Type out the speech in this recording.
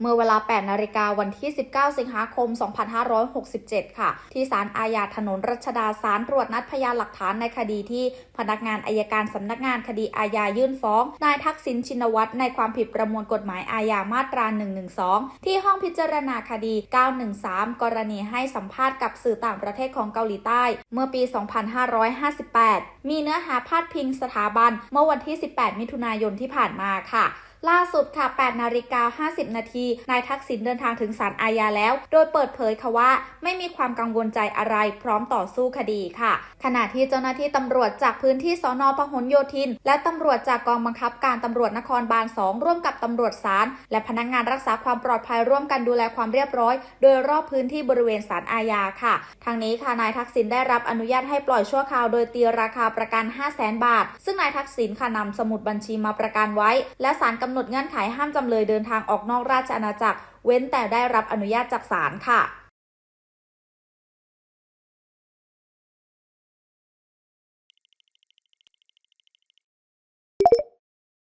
เมื่อเวลา 8 นาฬิกาวันที่ 19 สิงหาคม 2567 ค่ะ ที่ศาลอาญาถนนรัชดาศาลตรวจนัดพยานหลักฐานในคดีที่พนักงานอายการสำนักงานคดีอาญายื่นฟ้อง นายทักษิณชินวัตรในความผิดประมวลกฎหมายอาญามาตรา 112 ที่ห้องพิจารณาคดี 913 กรณีให้สัมภาษณ์กับสื่อต่างประเทศของเกาหลีใต้ เมื่อปี 2558 มีเนื้อหาพาดพิงสถาบัน เมื่อวันที่ 18 มิถุนายนที่ผ่านมาค่ะ ล่าสุดค่ะ8นาฬิกา50 นาที นายทักษิณเดินทางถึงศาลอาญาแล้ว โดยเปิดเผยค่ะว่า ไม่มีความกังวลใจอะไรพร้อมต่อสู้คดีค่ะ ขณะที่เจ้าหน้าที่ตำรวจจากพื้นที่สอนอพหลโยธิน และตำรวจจากกองบังคับการตำรวจนครบาล 2 ร่วมกับตำรวจศาลและพนักงานรักษาความปลอดภัยร่วมกันดูแลความเรียบร้อย โดยรอบพื้นที่บริเวณศาลอาญาค่ะ ทางนี้ค่ะนายทักษิณได้รับอนุญาตให้ปล่อยชั่วคราว โดยตีราคาประกัน 5 0 0 0 0 0 บาท ซึ่งนายทักษิณค่ะนำสมุดบัญชีมาประกันไว้ และศาลกำหนดเงื่อนไขห้ามจำเลยเดินทางออกนอกราชอาณาจักร เว้นแต่ได้รับอนุญาตจากศาลค่ะ